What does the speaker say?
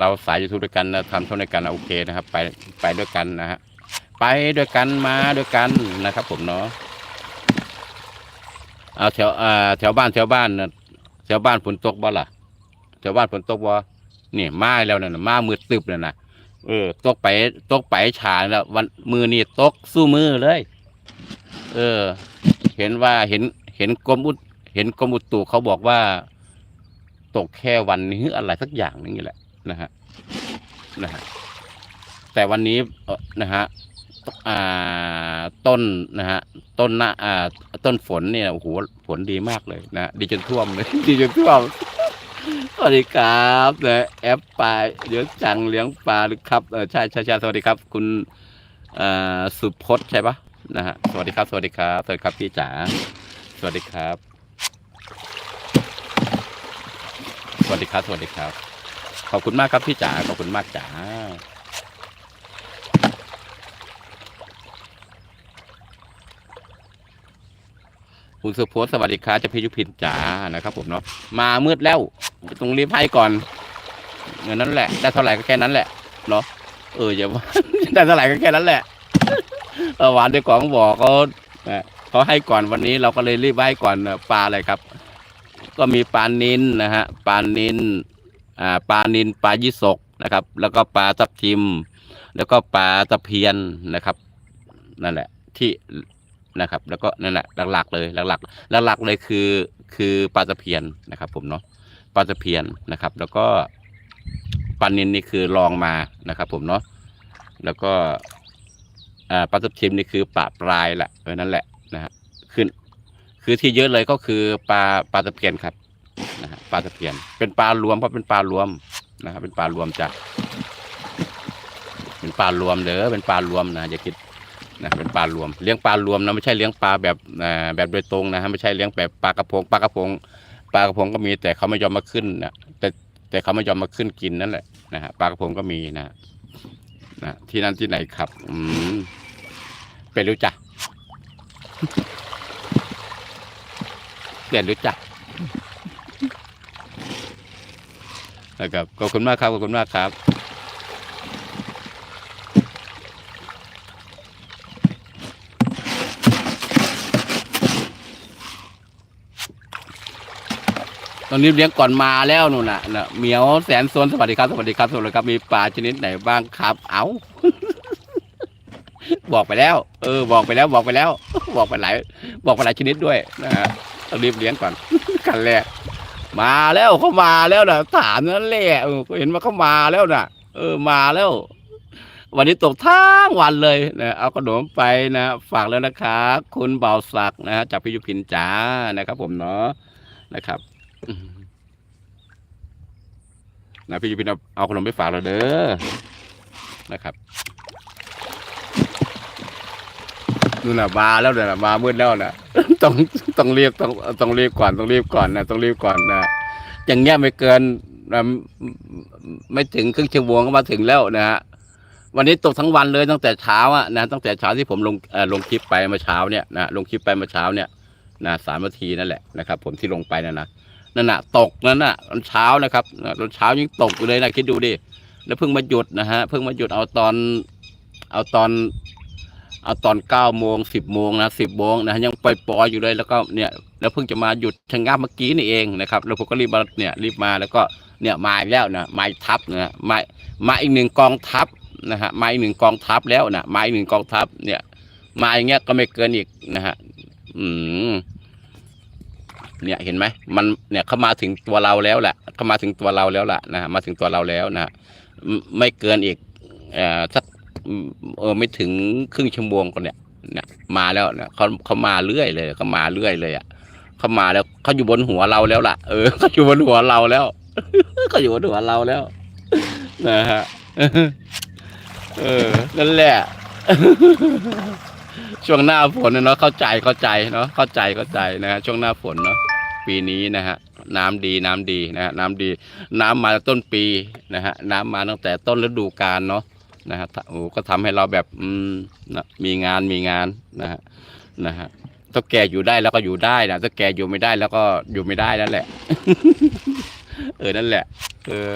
เราสายยูทูบด้วยกันนะทำช่องด้วยกันนะโอเคนะครับ ไปไปด้วยกันนะฮะไปด้วยกันมาด้วยกันนะครับ ผมเนาะเอาแถวอ่าแถวบ้านแถวบ้านแถวบ้านฝนตกบ่ล่ะแถวบ้านฝนตกบ่นี่มาแล้วน่ะมามืดตึบเลยนะเออตกไปตกไปฉาแล้ว วันมือนี่ตกสู้มือเลย เออ เห็นว่าเห็นเห็นกรมอุดเห็นกรมอุตุเขาบอกว่า ตกแค่วันนี้อะไรสักอย่างนึงนี่แหละ นะฮะนะฮะแต่วันนี้นะฮะต้นนะฮะต้นหน้าอ่าต้นฝนเนี่ยโอ้โหฝนดีมากเลยนะดีจนท่วมเลยดีจนท่วมสวัสดีครับนะแอปปลาเดี๋ยวจังเลี้ยงปลาหรือครับเออใช่ใช่ใช่สวัสดีครับ คุณอ่สุพจน์ใช่ปะนะฮะสวัสดีครับ สวัสดีครับสวัสดีครับพี่จ๋าสวัสดีครับ สวัสดีครับ สวัสดีครับ ขอบคุณมากครับพี่จ๋าขอบคุณมากจ๋าคุณสุพจน์สวัสดีครับเจะพี่ยุพินจ๋านะครับ ผมเนาะมามืดแล้วต้องรีบให้ก่อนเงินนั้นแหละได้เท่าไหร่ก็แค่นั้นแหละเนาะเอออย่าว่าได้เท่าไหร่ก็แค่นั้นแหละหวานดี๋ยของบอกเขาเขาให้ก่อนวันนี้เราก็เลยรีบให้ก่อนปลาอะไรครับ ก็มีปลานินนะฮะปลานิน ปลานินปลายี่สกนะครับ แล้วก็ปลาทับทิม แล้วก็ปลาตะเพียนนะครับนั่นแหละที่นะครับ แล้วก็นั่นแหละหลักๆเลยหลักๆหลักๆเลยคือคือปลาตะเพียนนะครับ ผมเนาะปลาตะเพียนนะครับ แล้วก็ปลานินนี่คือลองมานะครับ ผมเนาะแล้วก็ปลาตะเพียนนี่คือปลาปลายแหละเออนั่นแหละนะฮะขึ้นคือที่เยอะเลยก็คือปลาปลาตะเพียนครับ นะฮะปลาตะเพียน เป็นปลารวมเพราะเป็นปลารวมนะครับเป็นปลารวมจ้ะเป็นปลารวมเด้อเป็นปลารวมนะอย่าคิดนะเป็นปลารวม เลี้ยงปลารวมนะไม่ใช่เลี้ยงปลาแบบแบบโดยตรงนะฮะไม่ใช่เลี้ยงแบบปลากระพงปลากระพงปลากระพงก็มีแต่เขาไม่ยอมมาขึ้นนะแต่แต่เขาไม่ยอมมาขึ้นกินนั่นแหละนะฮะปลากระพงก็มีนะนะที่นั่นที่ไหนครับ อืมเป็นรู้จักเปลี่ยนรู้จัก นะครับขอบคุณมากครับขอบคุณมากครับตอนนี้เลี้ยงก่อนมาแล้วนู่นน่ะน่ะเหมียวแสนสนสวัสดีครับสวัสดีครับสวัสดีครับมีปลาชนิดไหนบ้างครับ เอา บอกไปแล้ว เออ บอกไปแล้ว บอกไปแล้ว บอกไปหลาย บอกไปหลายชนิดด้วยนะฮะต้องรีบเลี้ยงก่อนกันแรก มาแล้วเขามาแล้วนะถามนั่นแหละเออเห็นว่าเขามาแล้วนะเออมาแล้ว วันนี้ตกทั้งวันเลยนะเอาขนมไปนะฝากแล้วนะครับคุณเบาศักนะฮะจากพิยุพินจ้านะครับ ผมเนาะนะครับนะพี่ยุพินเอาเอาขนมไปฝากเราเด้อนะครับ นู่นน่ะมาแล้วเนี่ยมามืดแล้วนะต้องต้องเรีบต้องต้องรีบก่อนต้องรีบก่อนนะต้องรีบก่อนนะอย่างเงี้ยไม่เกินนะไม่ถึงครึ่งชั่วโมงก็มาถึงแล้วนะฮะวันนี้ตกทั้งวันเลยตั้งแต่เช้าอะนะตั้งแต่เช้าที่ผมลงอ่อลงคลิปไปเมื่อเช้าเนี่ยนะลงคลิปไปเมื่อเช้าเนี่ยนะสามนาทีนั่นแหละนะครับ ผมที่ลงไปนั่นนะนั่นน่ะ ตกนั่นน่ะตอนเช้านะครับตอนเช้ายังตกอยู่เลยนะคิดดูดิแล้วเพิ่งมาหยุดนะฮะเพิ่งมาหยุดเอาตอน เอาตอน เอาตอนเก้าโมงสิบโมงนะสิบโมงนะยังปล่อยๆอยู่เลยแล้วก็เนี่ยแล้วเพิ่งจะมาหยุดชะงักเมื่อกี้นี่เองนะครับแล้วผมก็รีบมาเนี่ยรีบมาแล้วก็เนี่ยมาอีกแล้วนะมาทัพนะมามาอีกหนึ่งกองทัพนะฮะมาอีกหนึ่งกองทัพแล้วนะมาอีกหนึ่งกองทัพเนี่ยมาอย่างเงี้ยก็ไม่เกินอีกนะฮะอืมเนี่ยเห็นไหมมันเนี่ยเขามาถึงตัวเราแล้วแหละเขามาถึงตัวเราแล้วล่ะนะมาถึงตัวเราแล้วนะไม่เกินอีกเอ่อสัก เออไม่ถึงครึ่งชั่วโมงก็เนี่ยเนี่ยมาแล้วเนี่ยเขาเขามาเรื่อยเลยเขามาเรื่อยเลยอะเขามาแล้วเขาอยู่บนหัวเราแล้วล่ะ เออเขาอยู่บนหัวเราแล้วเขาอยู่บนหัวเราแล้วนะฮะเออนั่นแหละช่วงหน้าฝนเนาะเข้าใจเข้าใจเนาะเข้าใจเข้าใจนะฮะช่วงหน้าฝนเนาะปีนี้นะฮะน้ำดีน้ำดีนะฮะน้ำดี น้ำมาต้นปีนะฮะน้ำมาตั้งแต่ต้นฤดูกาลเนาะ นะฮะโอ้ก็ทำให้เราแบบอืมนะมีงานมีงานนะฮะนะฮะถ้าแกอยู่ได้แล้วก็อยู่ได้นะถ้าแกอยู่ไม่ได้แล้วก็อยู่ไม่ได้นั่นแหละ เออนั่นแหละ เออ